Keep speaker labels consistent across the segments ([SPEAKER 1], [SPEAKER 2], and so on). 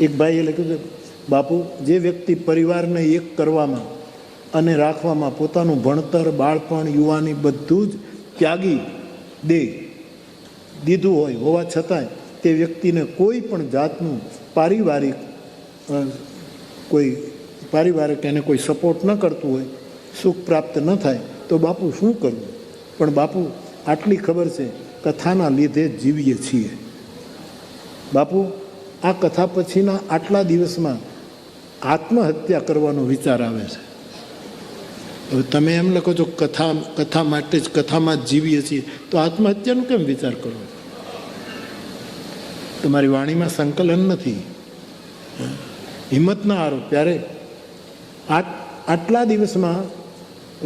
[SPEAKER 1] એક ભાઈએ લખ્યું છે, બાપુ, જે વ્યક્તિ પરિવારને એક કરવામાં અને રાખવામાં પોતાનું ભણતર, બાળપણ, યુવાની બધું જ ત્યાગી દે, દીધું હોય, હોવા છતાંય તે વ્યક્તિને કોઈ પણ જાતનું પારિવારિક કોઈ પારિવારિક એને કોઈ સપોર્ટ ન કરતું હોય, સુખ પ્રાપ્ત ન થાય, તો બાપુ શું કરવું? પણ બાપુ, આટલી ખબર છે, કથાના લીધે જીવીએ છીએ. બાપુ આ કથા પછીના આટલા દિવસમાં આત્મહત્યા કરવાનો વિચાર આવે છે. હવે તમે એમ લખો છો, કથા કથા માટે જ, કથામાં જ જીવીએ છીએ. તો આત્મહત્યાનો કેમ વિચાર કરો? તમારી વાણીમાં સંકલન નથી. હિંમત ના હારો ત્યારે આટ, આટલા દિવસમાં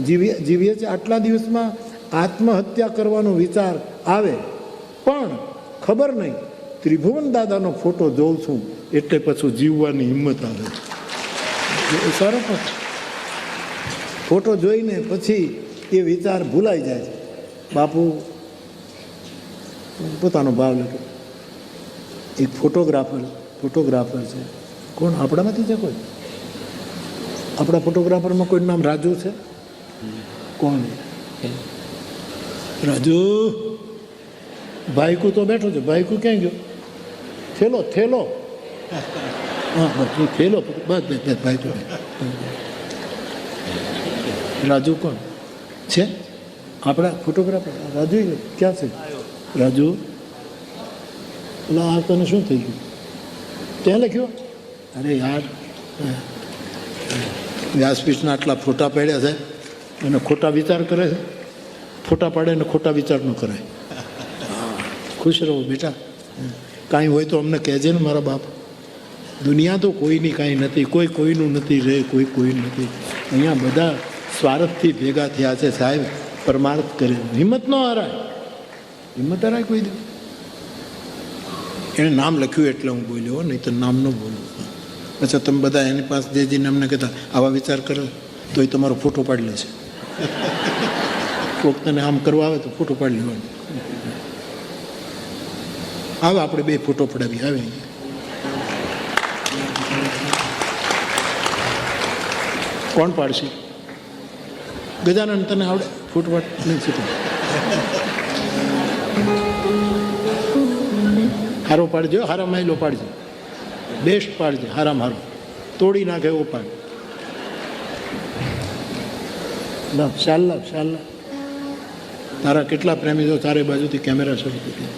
[SPEAKER 1] જીવીએ જીવીએ છીએ, આટલા દિવસમાં આત્મહત્યા કરવાનો વિચાર આવે. પણ ખબર નહીં ત્રિભુવન દાદાનો ફોટો જોઉં છું, એટલે પછી જીવવાની હિંમત આવે છે. સરસ ફોટો જોઈને પછી એ વિચાર ભૂલાઈ જાય છે. બાપુ, પોતાનો ભાવ લખે. એક ફોટોગ્રાફર ફોટોગ્રાફર છે. કોણ? આપણામાંથી છે કોઈ? આપણા ફોટોગ્રાફરમાં કોઈ નામ રાજુ છે? કોણ? રાજુ? ભાઈકુ તો બેઠો છે. ભાઈકુ ક્યાં ગયો? થેલો થેલો થેલો બસ બસ ભાઈ તો રાજુ કોણ છે આપણા ફોટોગ્રાફર રાજુ ક્યાં છે રાજુ એટલે આ તને શું થઈ ગયું ત્યાં લખ્યું અરે યાર વ્યાસપીઠના આટલા ફોટા પાડ્યા છે અને ખોટા વિચાર કરે છે ફોટા પાડે અને ખોટા વિચાર ન કરાય ખુશ રહો બેટા કાંઈ હોય તો અમને કહેજે ને મારા બાપ. દુનિયા તો કોઈની કાંઈ નથી, કોઈ કોઈનું નથી રહે કોઈ કોઈનું નથી. અહીંયા બધા સ્વાર્થથી ભેગા થયા છે સાહેબ, પરમાર્થ કરે હિંમત ન હરાય. હિંમત હરાય કોઈ દી. એણે નામ લખ્યું એટલે હું બોલ્યો નહીં તો નામ ન બોલું. અચ્છા, તમે બધા એની પાસે જે જઈને અમને કહેતા, આવા વિચાર કરો તો એ તમારો ફોટો પાડી લેશે કોક તને આમ કરવા આવે તો ફોટો પાડી લેવાનો. આવે આપણે બે ફોટો પડાવી આવે. કોણ પાડશે? ગજાનંદ તને આવડે? ફૂટવાટ નહીં શીખો હારો પાડજો હારા માયલો પાડજો. બેસ્ટ પાડજો હારામ હારો. તોડી નાખે એવો પાડ. લાવ ચાલ લાવ ચાલ લાવ. તારા કેટલા પ્રેમી જો ચારે બાજુથી કેમેરા શરૂ કરી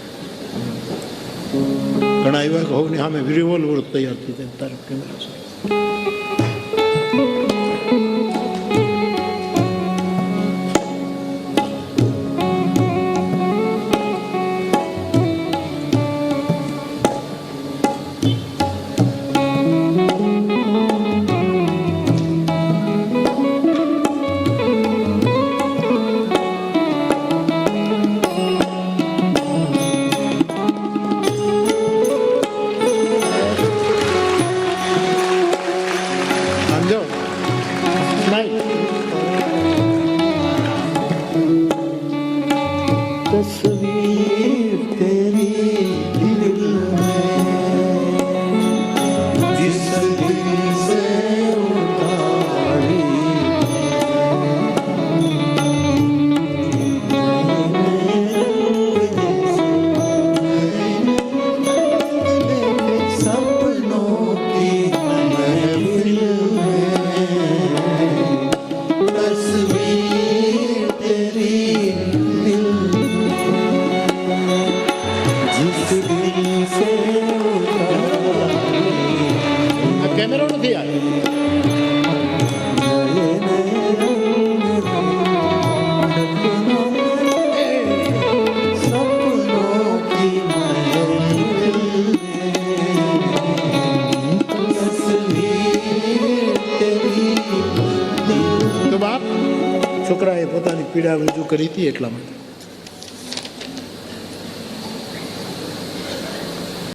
[SPEAKER 1] ઘણા એવા કહો ને સામે રિવોલ્વર તૈયાર થઈ જાય તારે કેમેરા કેમેરો નથી આ છોકરાએ પોતાની પીડા રજૂ કરી હતી એટલા માટે?